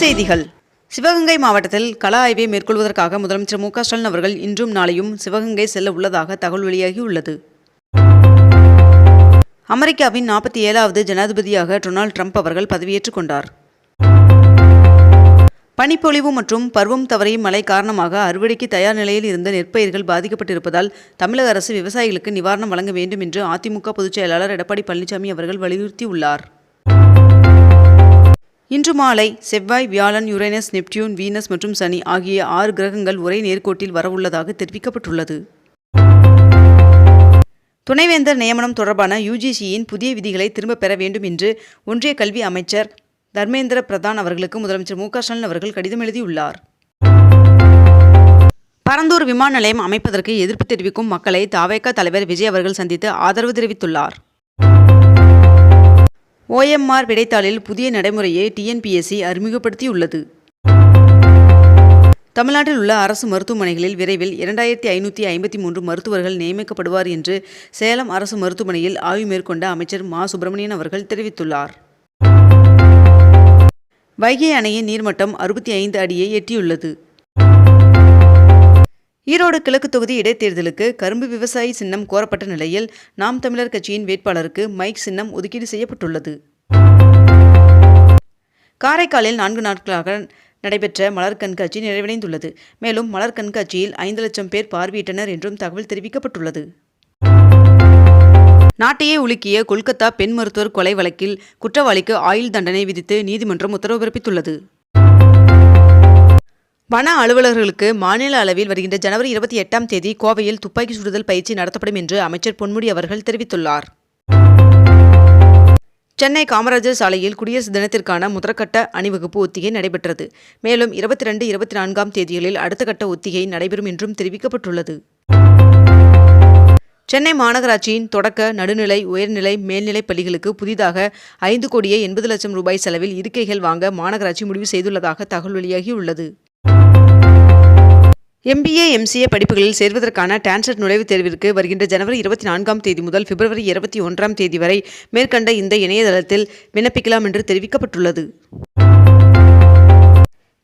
செய்திகள். சிவகங்கை மாவட்டத்தில் கள ஆய்வை மேற்கொள்வதற்காக முதலமைச்சர் மு க ஸ்டாலின் அவர்கள் இன்றும் நாளையும் சிவகங்கை செல்ல உள்ளதாக தகவல் வெளியாகியுள்ளது. அமெரிக்காவின் நாற்பத்தி ஏழாவது ஜனாதிபதியாக டொனால்ட் ட்ரம்ப் அவர்கள் பதவியேற்றுக் கொண்டார். பனிப்பொழிவு மற்றும் பருவம் தவறிய மழை காரணமாக அறுவடைக்கு தயார் நிலையில் இருந்த நெற்பயிர்கள் பாதிக்கப்பட்டிருப்பதால் தமிழக அரசு விவசாயிகளுக்கு நிவாரணம் வழங்க வேண்டும் என்று அதிமுக பொதுச் செயலாளர் எடப்பாடி பழனிசாமி அவர்கள் வலியுறுத்தியுள்ளார். இன்று மாலை செவ்வாய் வியாழன் யுரேனஸ் நெப்டியூன் வீனஸ் மற்றும் சனி ஆகிய ஆறு கிரகங்கள் ஒரே நேர்கோட்டில் வரவுள்ளதாக தெரிவிக்கப்பட்டுள்ளது. துணைவேந்தர் நியமனம் தொடர்பான யுஜிசியின் புதிய விதிகளை திரும்பப் பெற வேண்டும் என்று ஒன்றிய கல்வி அமைச்சர் தர்மேந்திர பிரதான் அவர்களுக்கு முதலமைச்சர் மு க ஸ்டாலின் அவர்கள் கடிதம் எழுதியுள்ளார். பரந்தூர் விமான நிலையம் அமைப்பதற்கு எதிர்ப்பு தெரிவிக்கும் மக்களை தாவேக்கா தலைவர் விஜய் அவர்கள் சந்தித்து ஆதரவு தெரிவித்துள்ளார். ஓஎம்ஆர் விடைத்தாளில் புதிய நடைமுறையை டிஎன்பிஎஸ்சி அறிமுகப்படுத்தியுள்ளது. தமிழ்நாட்டில் உள்ள அரசு மருத்துவமனைகளில் விரைவில் இரண்டாயிரத்தி ஐநூற்றி ஐம்பத்தி மூன்று மருத்துவர்கள் நியமிக்கப்படுவார் என்று சேலம் அரசு மருத்துவமனையில் ஆய்வு மேற்கொண்ட அமைச்சர் மா. சுப்பிரமணியன் அவர்கள் தெரிவித்துள்ளார். வைகை அணையின் நீர்மட்டம் அறுபத்தி ஐந்து அடியை எட்டியுள்ளது. ஈரோடு கிழக்கு தொகுதி இடைத்தேர்தலுக்கு கரும்பு விவசாயி சின்னம் கோரப்பட்ட நிலையில் நாம் தமிழர் கட்சியின் வேட்பாளருக்கு மைக் சின்னம் ஒதுக்கீடு செய்யப்பட்டுள்ளது. காரைக்காலில் நான்கு நாட்களாக நடைபெற்ற மலர் கண்காட்சி நிறைவடைந்துள்ளது. மேலும் மலர் கண்காட்சியில் ஐந்து லட்சம் பேர் பார்வையிட்டனர் என்றும் தகவல் தெரிவிக்கப்பட்டுள்ளது. நாட்டையே உலுக்கிய கொல்கத்தா பெண் மருத்துவர் கொலை வழக்கில் குற்றவாளிக்கு ஆயுள் தண்டனை விதித்து நீதிமன்றம் உத்தரவு பிறப்பித்துள்ளது. வன அலுவலர்களுக்கு மாநில அளவில் வருகின்ற ஜனவரி இருபத்தி எட்டாம் தேதி கோவையில் துப்பாக்கி சுடுதல் பயிற்சி நடத்தப்படும் என்று அமைச்சர் பொன்முடி அவர்கள் தெரிவித்துள்ளார். சென்னை காமராஜர் சாலையில் குடியரசு தினத்திற்கான முதற்கட்ட அணிவகுப்பு ஒத்திகை நடைபெற்றது. மேலும் இருபத்தி ரெண்டு இருபத்தி நான்காம் தேதிகளில் அடுத்த கட்ட ஒத்திகை நடைபெறும் என்றும் தெரிவிக்கப்பட்டுள்ளது. சென்னை மாநகராட்சியின் தொடக்க நடுநிலை உயர்நிலை மேல்நிலைப் பள்ளிகளுக்கு புதிதாக ஐந்து கோடியே எண்பது லட்சம் ரூபாய் செலவில் இருக்கைகள் வாங்க மாநகராட்சி முடிவு செய்துள்ளதாக தகவல் வெளியாகியுள்ளது. எம்பிஏ எம்சிஏ படிப்புகளில் சேர்வதற்கான டான்செட் நுழைவுத் தேர்விற்கு வருகின்ற ஜனவரி இருபத்தி நான்காம் தேதி முதல் பிப்ரவரி இருபத்தி ஒன்றாம் தேதி வரை மேற்கண்ட இந்த இணையதளத்தில் விண்ணப்பிக்கலாம் என்று தெரிவிக்கப்பட்டுள்ளது.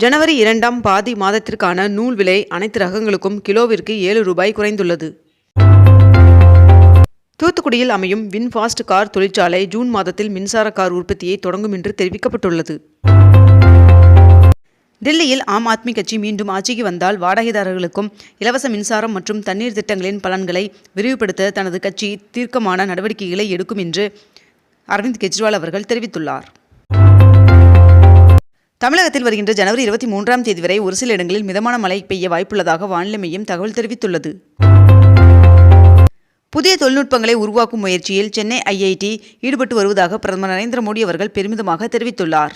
ஜனவரி இரண்டாம் பாதி மாதத்திற்கான நூல் விலை அனைத்து ரகங்களுக்கும் கிலோவிற்கு ஏழு ரூபாய் குறைந்துள்ளது. தூத்துக்குடியில் அமையும் வின்ஃபாஸ்ட் கார் தொழிற்சாலை ஜூன் மாதத்தில் மின்சார கார் உற்பத்தியை தொடங்கும் என்று தெரிவிக்கப்பட்டுள்ளது. டெல்லியில் ஆம் ஆத்மி கட்சி மீண்டும் ஆட்சிக்கு வந்தால் வாடகைதாரர்களுக்கும் இலவச மின்சாரம் மற்றும் தண்ணீர் திட்டங்களின் பலன்களை விரிவுபடுத்த தனது கட்சி தீர்க்கமான நடவடிக்கைகளை எடுக்கும் என்று அரவிந்த் கெஜ்ரிவால் அவர்கள் தெரிவித்துள்ளார். தமிழகத்தில் வருகின்ற ஜனவரி இருபத்தி மூன்றாம் தேதி வரை ஒரு சில இடங்களில் மிதமான மழை பெய்ய வாய்ப்புள்ளதாக வானிலை மையம் தகவல் தெரிவித்துள்ளது. புதிய தொழில்நுட்பங்களை உருவாக்கும் முயற்சியில் சென்னை ஐஐடி ஈடுபட்டு வருவதாக பிரதமர் நரேந்திர மோடி அவர்கள் பெருமிதமாக தெரிவித்துள்ளார்.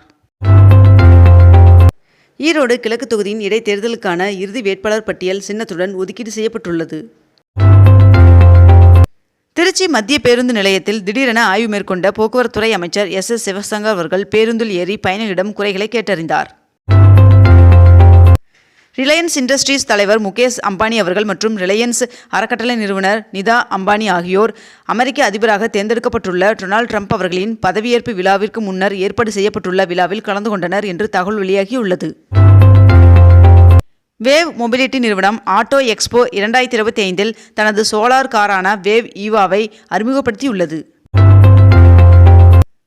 ஈரோடு கிழக்கு தொகுதியின் இடைத்தேர்தலுக்கான இறுதி வேட்பாளர் பட்டியல் சின்னத்துடன் ஒதுக்கீடு செய்யப்பட்டுள்ளது. திருச்சி மத்திய பேருந்து நிலையத்தில் திடீரென ஆய்வு மேற்கொண்ட போக்குவரத்துறை அமைச்சர் எஸ் எஸ் சிவசங்கர் அவர்கள் பேருந்தில் ஏறி பயணிகளிடம் குறைகளை கேட்டறிந்தார். ரிலையன்ஸ் இண்டஸ்ட்ரீஸ் தலைவர் முகேஷ் அம்பானி அவர்கள் மற்றும் ரிலையன்ஸ் அறக்கட்டளை நிறுவனர் நிதா அம்பானி ஆகியோர் அமெரிக்க அதிபராக தேர்ந்தெடுக்கப்பட்டுள்ள டொனால்ட் ட்ரம்ப் அவர்களின் பதவியேற்பு விழாவிற்கு முன்னர் ஏற்பாடு செய்யப்பட்டுள்ள விழாவில் கலந்து கொண்டனர் என்று தகவல் வெளியாகியுள்ளது. வேவ் மொபிலிட்டி நிறுவனம் ஆட்டோ எக்ஸ்போ இரண்டாயிரத்தி இருபத்தி ஐந்தில் தனது சோலார் காரான வேவ் ஈவாவை அறிமுகப்படுத்தியுள்ளது.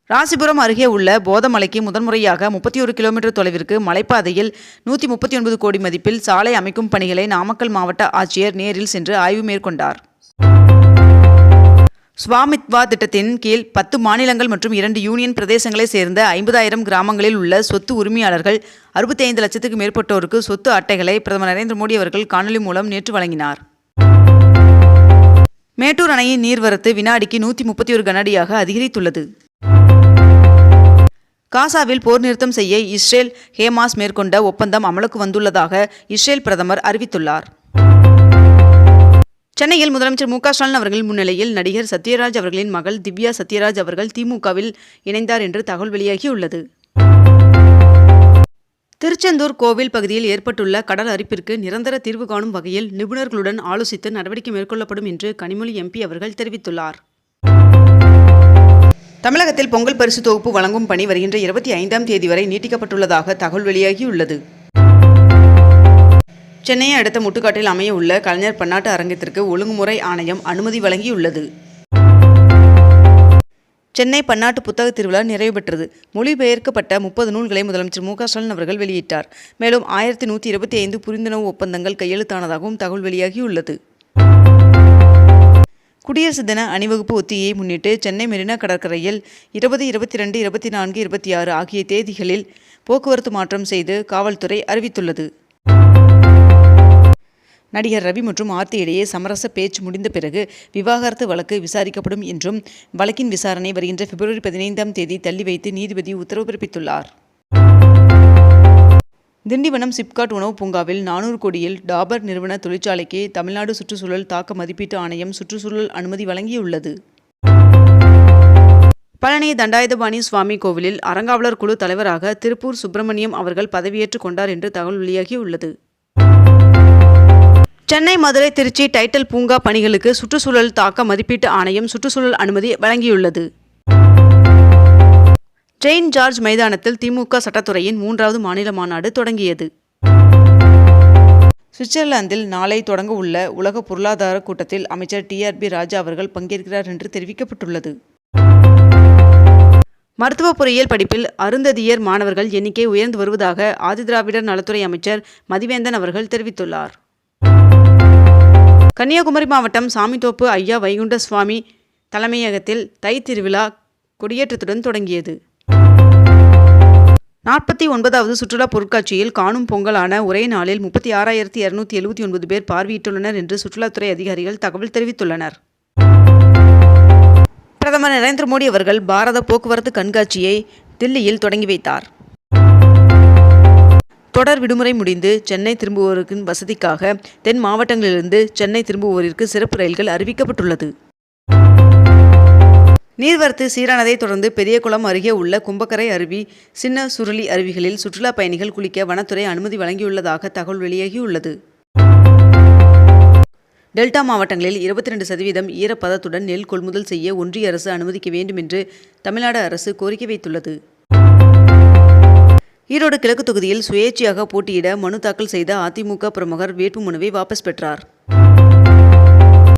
ராசிபுரம் அருகே உள்ள போதமலைக்கு முதன்முறையாக முப்பத்தி ஒரு கிலோமீட்டர் தொலைவிற்கு மலைப்பாதையில் நூற்றி முப்பத்தி ஒன்பது கோடி மதிப்பில் சாலை அமைக்கும் பணிகளை நாமக்கல் மாவட்ட ஆட்சியர் நேரில் சென்று ஆய்வு மேற்கொண்டார். ஸ்வாமித்வா திட்டத்தின் கீழ் பத்து மாநிலங்கள் மற்றும் இரண்டு யூனியன் பிரதேசங்களைச் சேர்ந்த ஐம்பதாயிரம் கிராமங்களில் உள்ள சொத்து உரிமையாளர்கள் அறுபத்தி ஐந்து லட்சத்துக்கு மேற்பட்டோருக்கு சொத்து அட்டைகளை பிரதமர் நரேந்திர மோடி அவர்கள் காணொலி மூலம் நேற்று வழங்கினார். மேட்டூர் அணையின் நீர்வரத்து வினாடிக்கு நூற்றி முப்பத்தி ஒரு கனஅடியாக அதிகரித்துள்ளது. காசாவில் போர் நிறுத்தம் செய்ய இஸ்ரேல் ஹேமாஸ் மேற்கொண்ட ஒப்பந்தம் அமலுக்கு வந்துள்ளதாக இஸ்ரேல் பிரதமர் அறிவித்துள்ளார். சென்னையில் முதலமைச்சர் மு க ஸ்டாலின் அவர்கள் முன்னிலையில் நடிகர் சத்யராஜ் அவர்களின் மகள் திவ்யா சத்யராஜ் அவர்கள் திமுகவில் இணைந்தார் என்று தகவல் வெளியாகியுள்ளது. திருச்செந்தூர் கோவில் பகுதியில் ஏற்பட்டுள்ள கடல் அரிப்பிற்கு நிரந்தர தீர்வு காணும் வகையில் நிபுணர்களுடன் ஆலோசித்து நடவடிக்கை மேற்கொள்ளப்படும் என்று கனிமொழி எம்பி அவர்கள் தெரிவித்துள்ளார். தமிழகத்தில் பொங்கல் பரிசு தொகுப்பு வழங்கும் பணி வருகின்ற இருபத்தி ஐந்தாம் தேதி வரை நீட்டிக்கப்பட்டுள்ளதாக தகவல் வெளியாகியுள்ளது. சென்னையை அடுத்த முட்டுக்காட்டில் அமைய உள்ள கலைஞர் பன்னாட்டு அரங்கத்திற்கு ஒழுங்குமுறை ஆணையம் அனுமதி வழங்கியுள்ளது. சென்னை பன்னாட்டு புத்தக திருவிழா நிறைவு பெற்றது. மொழிபெயர்க்கப்பட்ட முப்பது நூல்களை முதலமைச்சர் மு ஸ்டாலின் அவர்கள் வெளியிட்டார். மேலும் ஆயிரத்தி நூற்றி இருபத்தி ஐந்து புரிந்துணர்வு ஒப்பந்தங்கள் கையெழுத்தானதாகவும் தகவல் வெளியாகியுள்ளது. குடியரசு தின அணிவகுப்பு ஒத்திகையை முன்னிட்டு சென்னை மெரினா கடற்கரையில் இருபது இருபத்தி ரெண்டு இருபத்தி நான்கு இருபத்தி ஆறு ஆகிய தேதிகளில் போக்குவரத்து மாற்றம் செய்து காவல்துறை அறிவித்துள்ளது. நடிகர் ரவி மற்றும் ஆர்த்தி இடையே சமரச பேச்சு முடிந்த பிறகு விவாகரத்து வழக்கு விசாரிக்கப்படும் என்றும் வழக்கின் விசாரணை வருகின்ற பிப்ரவரி பதினைந்தாம் தேதி தள்ளி வைத்து நீதிபதி உத்தரவு பிறப்பித்துள்ளார். திண்டிவனம் சிப்காட் உணவு பூங்காவில் நானூறு கோடியில் டாபர் நிறுவன தொழிற்சாலைக்கு தமிழ்நாடு சுற்றுச்சூழல் தாக்க மதிப்பீட்டு ஆணையம் சுற்றுச்சூழல் அனுமதி வழங்கியுள்ளது. பழனி தண்டாயுதபாணி சுவாமி கோவிலில் அறங்காவலர் குழு தலைவராக திருப்பூர் சுப்பிரமணியம் அவர்கள் பதவியேற்றுக் கொண்டார் என்று தகவல் வெளியாகியுள்ளது. சென்னை மதுரை திருச்சி டைட்டல் பூங்கா பணிகளுக்கு சுற்றுச்சூழல் தாக்க மதிப்பீட்டு ஆணையம் சுற்றுச்சூழல் அனுமதி வழங்கியுள்ளது. செயின் ஜார்ஜ் மைதானத்தில் திமுக சட்டத்துறையின் மூன்றாவது மாநில மாநாடு தொடங்கியது. சுவிட்சர்லாந்தில் நாளை தொடங்க உள்ள உலக பொருளாதார கூட்டத்தில் அமைச்சர் டிஆர்பி ராஜா அவர்கள் பங்கேற்கிறார் என்று தெரிவிக்கப்பட்டுள்ளது. மருத்துவ பொறியியல் படிப்பில் அருந்ததியர் மாணவர்கள் எண்ணிக்கை உயர்ந்து வருவதாக ஆதிதிராவிடர் நலத்துறை அமைச்சர் மதிவேந்தன் அவர்கள் தெரிவித்துள்ளார். கன்னியாகுமரி மாவட்டம் சாமித்தோப்பு ஐயா வைகுண்ட சுவாமி தலைமையகத்தில் தை திருவிழா கொடியேற்றத்துடன் தொடங்கியது. நாற்பத்தி ஒன்பதாவது சுற்றுலா பொருட்காட்சியில் காணும் பொங்கலான ஒரே நாளில் முப்பத்தி ஆறாயிரத்தி இருநூத்தி எழுபத்தி ஒன்பது பேர் பார்வையிட்டுள்ளனர் என்று சுற்றுலாத்துறை அதிகாரிகள் தகவல் தெரிவித்துள்ளனர். பிரதமர் நரேந்திர மோடி அவர்கள் பாரத போக்குவரத்து கண்காட்சியை தில்லியில் தொடங்கி வைத்தார். தொடர் விடுமுறை முடிந்து சென்னை திரும்புவோருக்கு வசதிக்காக தென் மாவட்டங்களிலிருந்து சென்னை திரும்புவோரிற்கு சிறப்பு ரயில்கள் அறிவிக்கப்பட்டுள்ளது. நீர்வரத்து சீரானதை தொடர்ந்து பெரியகுளம் அருகே உள்ள கும்பக்கரை அருவி சின்ன சுருளி அருவிகளில் சுற்றுலா பயணிகள் குளிக்க வனத்துறை அனுமதி வழங்கியுள்ளதாக தகவல் வெளியாகியுள்ளது. டெல்டா மாவட்டங்களில் இருபத்தி ரெண்டு சதவீதம் ஈரப்பதத்துடன் நெல் கொள்முதல் செய்ய ஒன்றிய அரசு அனுமதிக்க வேண்டும் என்று தமிழ்நாடு அரசு கோரிக்கை வைத்துள்ளது. ஈரோடு கிழக்கு தொகுதியில் சுயேட்சையாக போட்டியிட மனு தாக்கல் செய்த அதிமுக பிரமுகர் வேட்புமனுவை வாபஸ் பெற்றார்.